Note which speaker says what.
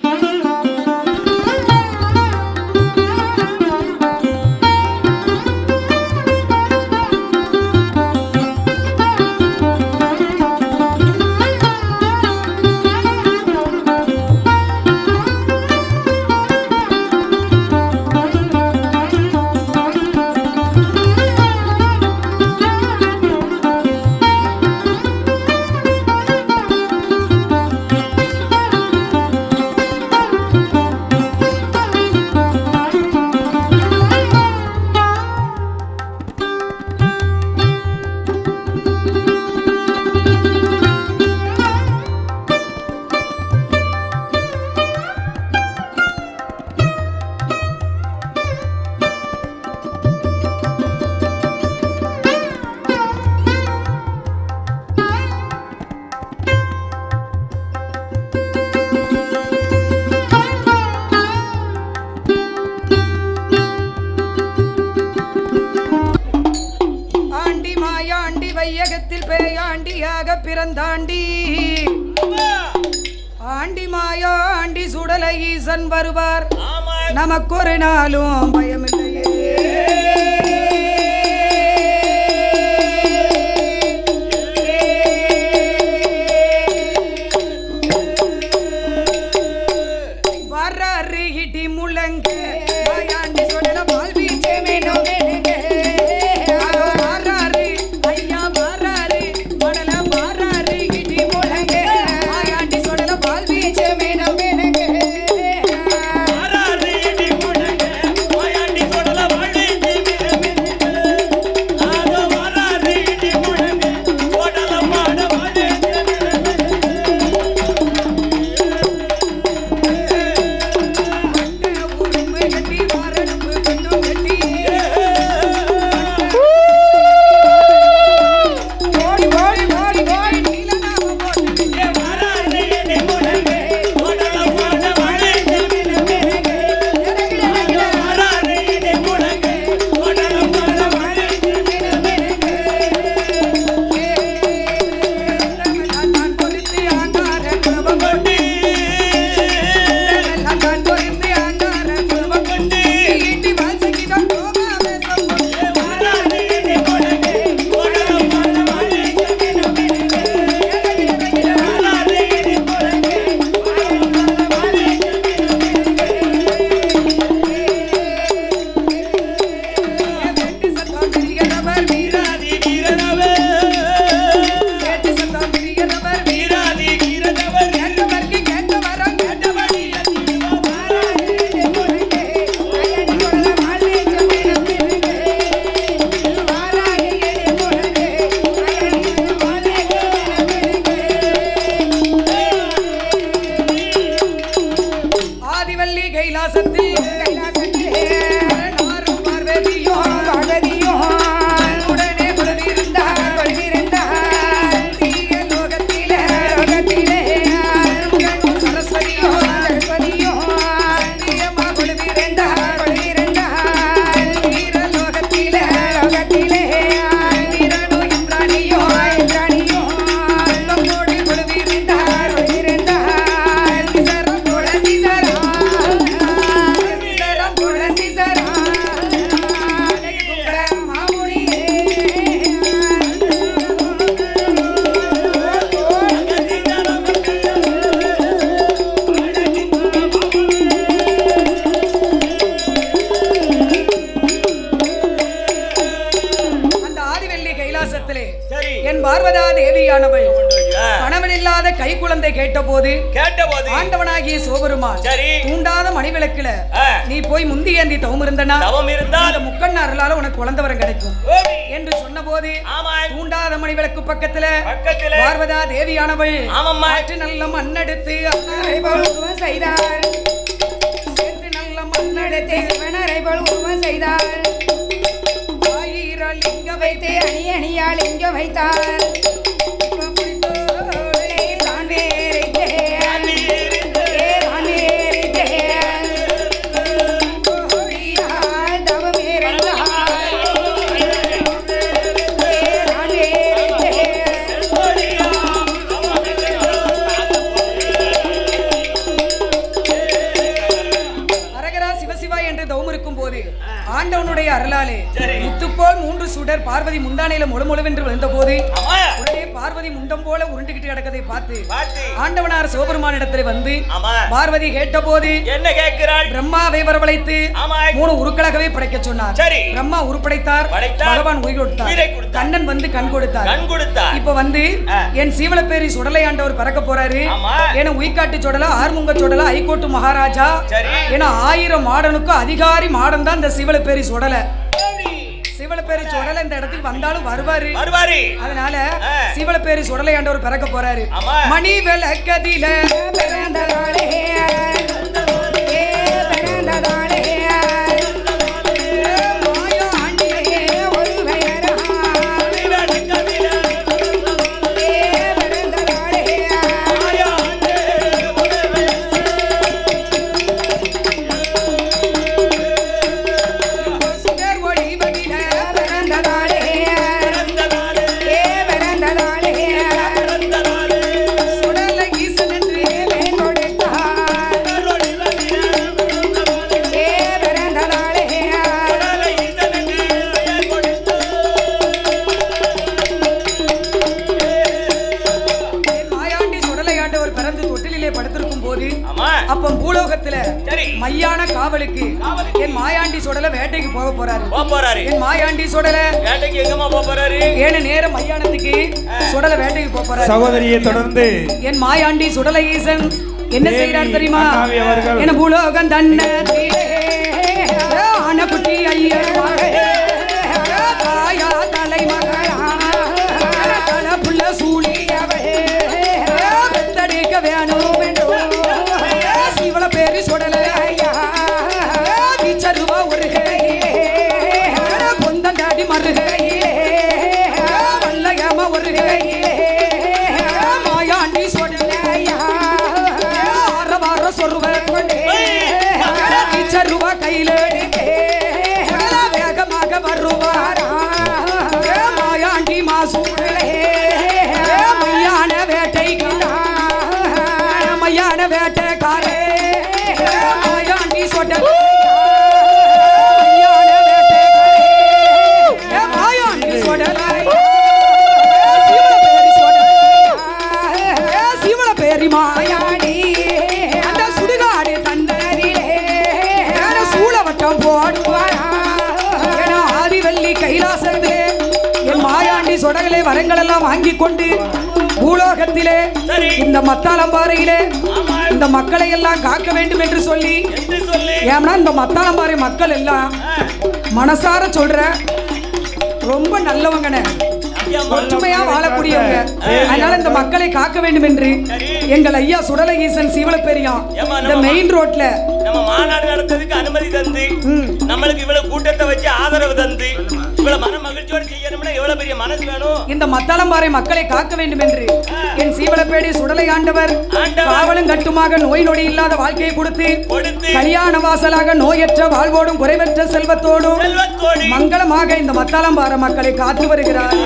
Speaker 1: Aunty பேயாண்டியாக பிறந்தாண்டி. ஆண்டி மாயாண்டி சுடலை ஈசன் வருவார். நமக்கொரு நாளும் பயமில்லையே. கைலாசத்திலே. என் பார்வதா தேவியானவள். கணவன் இல்லாத கை குழந்தை கேட்டபோது
Speaker 2: கேட்டபோது
Speaker 1: ஆண்டவனாகிய சோபெருமான்
Speaker 2: சரி.
Speaker 1: தூண்டாத மணிவிளக்குல. நீ போய் முந்தி ஏந்தி தவம் இருந்தனா முக்கண்ண அருளால உனக்கு குழந்தை வரம் கிடைக்கும். என்று சொன்னபோது
Speaker 2: ஆமா
Speaker 1: தூண்டாத மணிவிளக்கு பக்கத்துல பார்வதா தேவியானவள் நல்ல மண்ணெடுத்து செய்தார் சேர்த்து நல்ல மண்ணெடுத்து
Speaker 3: செய்தார்
Speaker 1: வைத்து
Speaker 3: அணி அணியால் எங்கே வைத்தார்.
Speaker 1: ஆண்டவனுடைய அருளாலே முத்துப்போல் மூன்று சுடர் பார்வதி முந்தானையில முழு முழுவென்று விழுந்த போது உடனே பார்வதி முண்டம் போல உருண்டுகிட்டு கிடக்கதை பார்த்து ஆண்டவனார் சிவபெருமான் இடத்துல வந்து பார்வதி கேட்டபோது
Speaker 2: என்ன கேட்கிறாள்
Speaker 1: பிரம்மாவை வரவழைத்து மூணு உருக்களாகவே படைக்க சொன்னார்
Speaker 2: சரி.
Speaker 1: பிரம்மா உருப்படைத்தார்
Speaker 2: படைத்தார்.
Speaker 1: பகவான் உயிர் கொடுத்தார். கண்ணன் வந்து கண் கொடுத்தார் இப்ப வந்து. என் சீவலப்பேரி சுடலை ஆண்டவர் பிறக்க போறாரு. என உயிக்காட்டு சுடல ஆறுமுங்க சுடல ஐகோட்டு மகாராஜா. என ஆயிரம் மாடனுக்கும் அதிகாரி மாடன் தான் இந்த சிவலப்பேரி சுடல? சிவலப்பேரி சுடல இந்த இடத்துக்கு வந்தாலும் வருவாரு
Speaker 2: வருவாரு
Speaker 1: அதனால. சிவலப்பேரி சுடலை ஆண்டவர் பிறக்க போறாரு. மணி விளக்கதில
Speaker 3: பிறந்ததாளே ஏ
Speaker 1: காவலுக்கு என் மாயாண்டி சுடல வேட்டைக்கு போக போறாரு என் மாயாண்டி சுடல
Speaker 2: வேட்டைக்கு எங்கம்மா போப் போறாரு
Speaker 1: ஏழு நேரம் மையானத்துக்கு சுடல வேட்டைக்கு போக போறாரு
Speaker 4: சகோதரியை தொடர்ந்து
Speaker 1: என் மாயாண்டி சுடல ஈசன் என்ன செய்யறார் தெரியுமா. என பூலோகம் தன்ன ஆனக்குட்டி ஐயர் மகளே, தாயா தலைமகளா பேரி மாயாண்டி அந்த சுடுகாடு தந்தரிலே. சூழவட்டம் போடுவாரா? என ஆதிவல்லி கைலாசத்திலே என் மாயாண்டி சொடகளே வரங்கள் எல்லாம் வாங்கி கொண்டு பூலோகத்திலே. இந்த மத்தாளம்பாறையிலே இந்த மக்களை எல்லாம் காக்க வேண்டும் என்று சொல்லி ஏன்னா இந்த மத்தாளம்பாறை மக்கள் எல்லாம் மனசார சொல்ற ரொம்ப நல்லவங்கண்ணே ஒற்றுமையா வாழக்கூடியவங்க. அதனால இந்த மக்களை காக்க வேண்டும் என்று எங்கள் ஐயா சுடலகீசன் சீவலப்பெரியான்
Speaker 2: ஏம்மா,
Speaker 1: இந்த மெயின் ரோட்ல
Speaker 2: நம்ம மாநாடு நடத்துறதுக்கு அனுமதி தந்து நம்மளுக்கு இவ்வளவு கூட்டத்தை வச்சு ஆதரவு தந்து இவ்வளவு மன மகிழ்ச்சியோடு செய்யணும்னா எவ்வளவு பெரிய மனசு வேணும்?
Speaker 1: இந்த மத்தாளம்பாறை மக்களை காக்க வேண்டும் என்று என் சீவலப்பேடி சுடலை ஆண்டவர். காவலும் கட்டுமாக நோய் நொடி இல்லாத வாழ்க்கையை கொடுத்து
Speaker 2: கொடுத்து.
Speaker 1: கல்யாண வாசலாக நோயற்ற வாழ்வோடும் குறைவற்ற செல்வத்தோடும்
Speaker 2: செல்வத்தோடி
Speaker 1: மங்களமாக இந்த மத்தாளம்பாறை மக்களை காத்து வருகிறார்.